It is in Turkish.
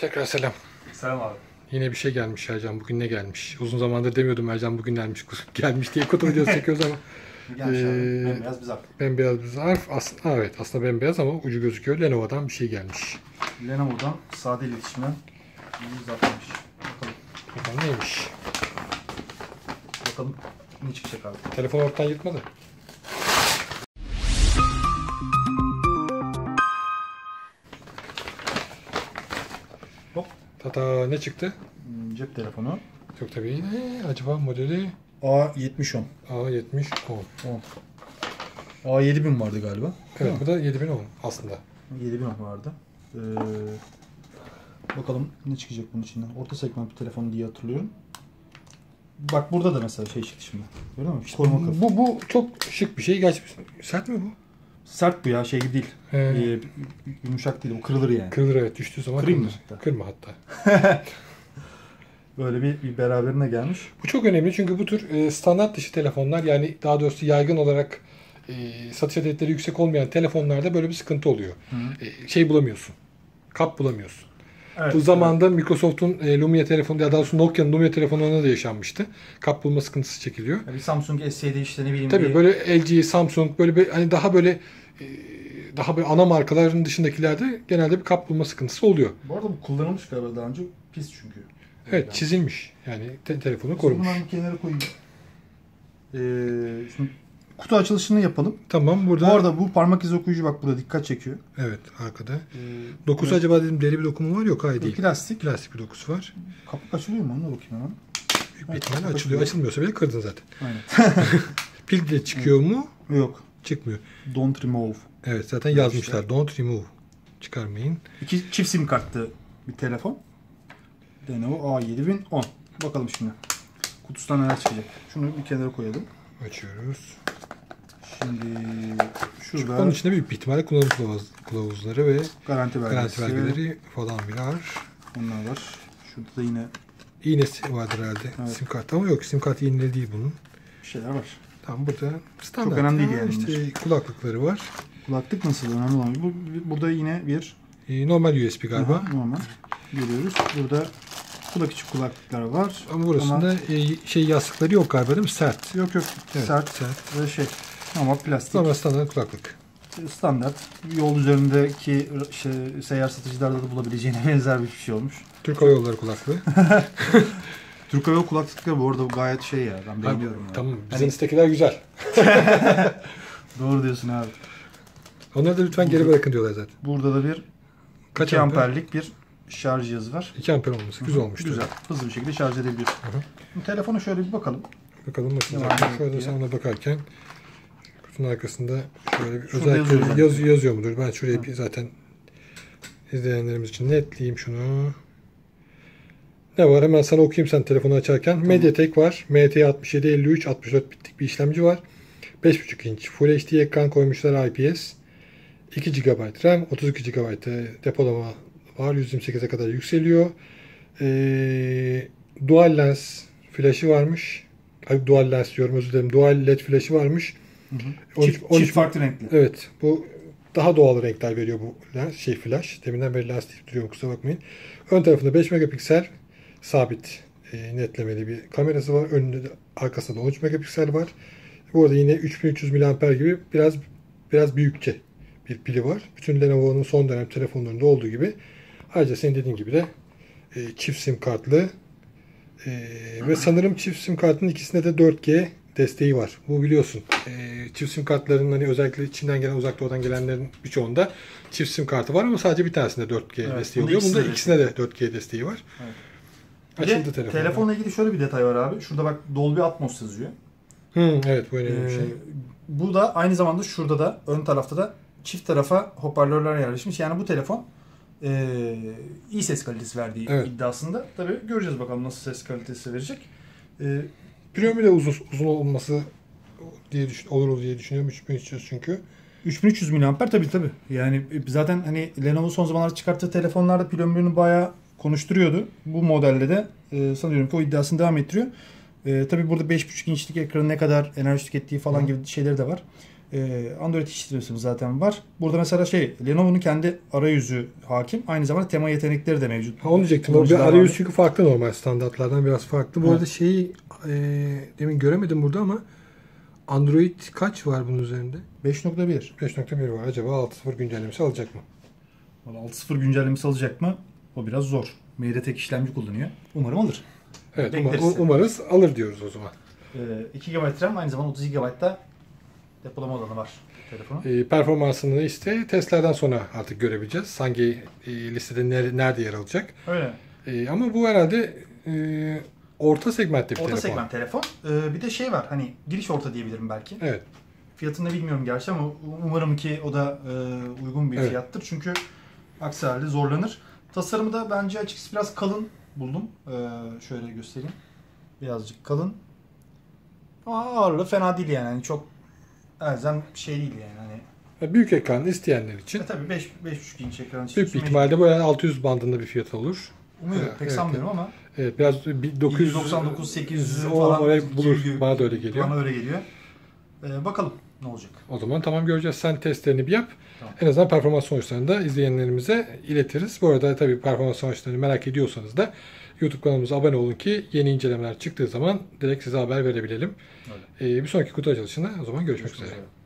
Tekrar selam. Selam abi. Yine bir şey gelmiş Ercan. Bugün ne gelmiş? Uzun zamandır demiyordum Ercan bugün gelmiş. Gelmiş diye kutu videosu çekiyoruz ama. Gelmiş Ee, abi. Bembeyaz bir zarf. Bembeyaz bir zarf. Aslında, evet aslında bembeyaz ama ucu gözüküyor. Lenovo'dan bir şey gelmiş. Lenovo'dan sade iletişimden bir zarflamış. Bakalım. Bakalım neymiş? Bakalım ne çıkacak abi. Telefon ortadan yırtma Hop. Tata ne çıktı? Hmm, Cep telefonu. Yok tabii ne? Acaba modeli A7010. A70 10. A7000 vardı galiba. Evet bu da 7010 aslında. 7010 vardı. Ee, bakalım ne çıkacak bunun içinden. Orta segment bir telefon diye hatırlıyorum. Bak burada da mesela şey çıktı şimdi. Görüyor musun? Koruma kılıfı. Bu, bu çok şık bir şey. Gerçi sert mi bu? Sert bu ya şey gibi değil. He. Ee, yumuşak değil bu kırılır yani. Kırılır evet düştüğü zaman Kırayım kırılır. hatta? Kırma hatta. Böyle bir, bir beraberine gelmiş. Bu çok önemli çünkü bu tür e, standart dışı telefonlar yani daha doğrusu yaygın olarak e, satış adetleri yüksek olmayan telefonlarda böyle bir sıkıntı oluyor. E, şey bulamıyorsun. Kap bulamıyorsun. Evet, Bu zamanda Microsoft'un e, Lumia telefonu ya daha doğrusu Nokia'nın Lumia telefonlarına da yaşanmıştı. Kap bulma sıkıntısı çekiliyor. Yani Samsung S7 işte ne bileyim Tabii bir böyle LG, Samsung böyle bir, hani daha böyle e, daha böyle ana markaların dışındakilerde genelde bir kap bulma sıkıntısı oluyor. Bu arada bu kullanılmış galiba daha önce. Pis çünkü. Evet çizilmiş. Yani te- telefonu korumuş. Bunları bir kenara koyayım. Ee, şimdi kutu açılışını yapalım. Tamam burada Bu arada bu parmak izi okuyucu bak burada dikkat çekiyor. evet arkada. Ee, Dokusu evet, acaba dedim deri bir dokumu var yok hayır değil. Plastik. Plastik bir dokusu var. Kapak açılıyor mu? Ona bakayım hemen. Büyük bir Evet, açılıyor. açılıyor. Açılmıyorsa bile kırdın zaten. Aynen. Pil de çıkıyor mu? Yok. Çıkmıyor. Don't remove. Evet zaten Evet, yazmışlar. Don't remove. Çıkarmayın. İki çift sim kartlı bir telefon. Lenovo A7010. Bakalım şimdi. Kutusundan neler çıkacak. Şunu bir kenara koyalım. Açıyoruz. Şimdi şurada Onun içinde büyük bir ihtimalle kullanım kılavuz, kılavuzları ve garanti belgesi. garanti belgeleri falan var. Onlar var. Şurada da yine İğnesi vardır herhalde. Evet. Sim kart ama yok sim kart iğneli değil bunun. bir şeyler var. Tamam burada standart. önemli değil ya. yani İşte kulaklıkları var. Kulaklık nasıl önemli olan? Bu, burada yine bir Ee, normal USB galiba. Aha, normal görüyoruz. Burada kulak içi kulaklıklar var. Ama burasında e, şey yastıkları yok galiba değil mi? Sert. yok yok Evet, sert sert. ve şey ama plastik Normal standart kulaklık. standart yol üzerindeki şey, seyyar satıcılarda da bulabileceğine benzer bir şey olmuş. Türk Hava Yolları kulaklığı. Türk Hava Yolu kulaklıkları bu arada gayet şey ya ben beğeniyorum ya. Tamam. Hani- Bizimizdekiler güzel. Doğru diyorsun abi. Onları da lütfen geri bırakın diyorlar zaten. Burada da bir Kaç 2 amper? amperlik bir şarj cihazı var. 2 amper olması. Güzel olmuş. Güzel. Hızlı bir şekilde şarj edebiliyor. hı. Bu telefona şöyle bir bakalım. Bakalım Devam edelim şöyle diye. sen ona bakarken kutunun arkasında şöyle bir Şurada özellikle yazıyor yaz, zaten. yazıyor mudur? Ben şuraya bir zaten izleyenlerimiz için netleyeyim şunu. Ne var? Hemen sana okuyayım sen telefonu açarken. Mediatek var. MT 6753 64 bitlik bir işlemci var. 5.5 inç Full HD ekran koymuşlar IPS. 2 GB RAM, 32 GB de depolama var. 128'e kadar yükseliyor. Ee, dual lens flaşı varmış. Ay, dual lens diyorum özür dilerim. Dual led flaşı varmış. On- Çift, 13 çift farklı renkli. Evet. Bu daha doğal renkler veriyor bu şey flash. Deminden beri lens deyip duruyorum kusura bakmayın. Ön tarafında 5 megapiksel sabit e, netlemeli bir kamerası var. Önünde de, arkasında da 13 megapiksel var. Bu arada yine 3300 mAh gibi biraz biraz büyükçe bir pili var. Bütün Lenovo'nun son dönem telefonlarında olduğu gibi. Ayrıca senin dediğin gibi de e, çift sim kartlı e, ve sanırım çift sim kartın ikisinde de 4G desteği var. Bu biliyorsun. E, çift sim kartların hani özellikle Çin'den gelen uzak doğudan gelenlerin birçoğunda çift sim kartı var ama sadece bir tanesinde 4G Evet, desteği oluyor. Bunda ikisine de 4G desteği var. Evet. Açıldı telefon. telefonla ilgili şöyle bir detay var abi. Şurada bak Dolby Atmos yazıyor. Hı, evet bu önemli bir şey. Ee, bu da aynı zamanda şurada da ön tarafta da çift tarafa hoparlörler yerleşmiş. Yani bu telefon e, iyi ses kalitesi verdiği Evet. iddiasında. Tabii göreceğiz bakalım nasıl ses kalitesi verecek. E, Premium de uzun, uzun olması diye düşün, olur diye düşünüyorum. 3300 çünkü. 3300 mAh tabii tabii. Yani zaten hani Lenovo son zamanlarda çıkarttığı telefonlarda pil ömrünü bayağı konuşturuyordu. Bu modelde de e, sanıyorum ki o iddiasını devam ettiriyor. E, tabii burada 5.5 inçlik ekranın ne kadar enerji tükettiği falan Hı. gibi şeyleri de var. Ee, Android işletim zaten var. Burada mesela şey Lenovo'nun kendi arayüzü hakim. Aynı zamanda tema yetenekleri de mevcut. Ha, onu diyecektim. O bir arayüz var. çünkü farklı normal standartlardan biraz farklı. Bu Evet. arada şeyi e, demin göremedim burada ama Android kaç var bunun üzerinde? 5.1. 5.1 var. Acaba 6.0 güncellemesi alacak mı? Valla 6.0 güncellemesi alacak mı? O biraz zor. MediaTek işlemci kullanıyor. Umarım alır. Evet umar- umarız alır diyoruz o zaman. Ee, 2 GB RAM aynı zamanda 30 GB da depolama alanı var telefonu. E, performansını ise testlerden sonra artık görebileceğiz. Hangi e, listede ner- nerede yer alacak. Öyle. E, ama bu herhalde e, orta segmentte bir Orta telefon. segment telefon. Ee, bir de şey var hani giriş orta diyebilirim belki. Evet. Fiyatını bilmiyorum gerçi ama umarım ki o da e, uygun bir Evet. fiyattır. Çünkü aksi halde zorlanır. Tasarımı da bence açıkçası biraz kalın buldum. Ee, şöyle göstereyim. Birazcık kalın. Ama ağırlığı fena değil yani. Hani çok elzem bir şey değil yani. Hani, Büyük ekran isteyenler için e tabii 5 5.5 inç ekran büyük bir ihtimalle yani 600 bandında bir fiyat olur. Umuyorum. Evet, Pek evet, sanmıyorum ama Evet, biraz bir 900 999 800 o falan orayı bulur. gibi- Bana da öyle geliyor. Bana öyle geliyor. Ee, bakalım ne olacak. O zaman tamam göreceğiz. Sen testlerini bir yap. Tamam. En azından performans sonuçlarını da izleyenlerimize iletiriz. Bu arada tabii performans sonuçlarını merak ediyorsanız da YouTube kanalımıza abone olun ki yeni incelemeler çıktığı zaman direkt size haber verebilelim. Öyle. Ee, bir sonraki kutu açılışında o zaman görüşmek Görüşmek üzere. üzere.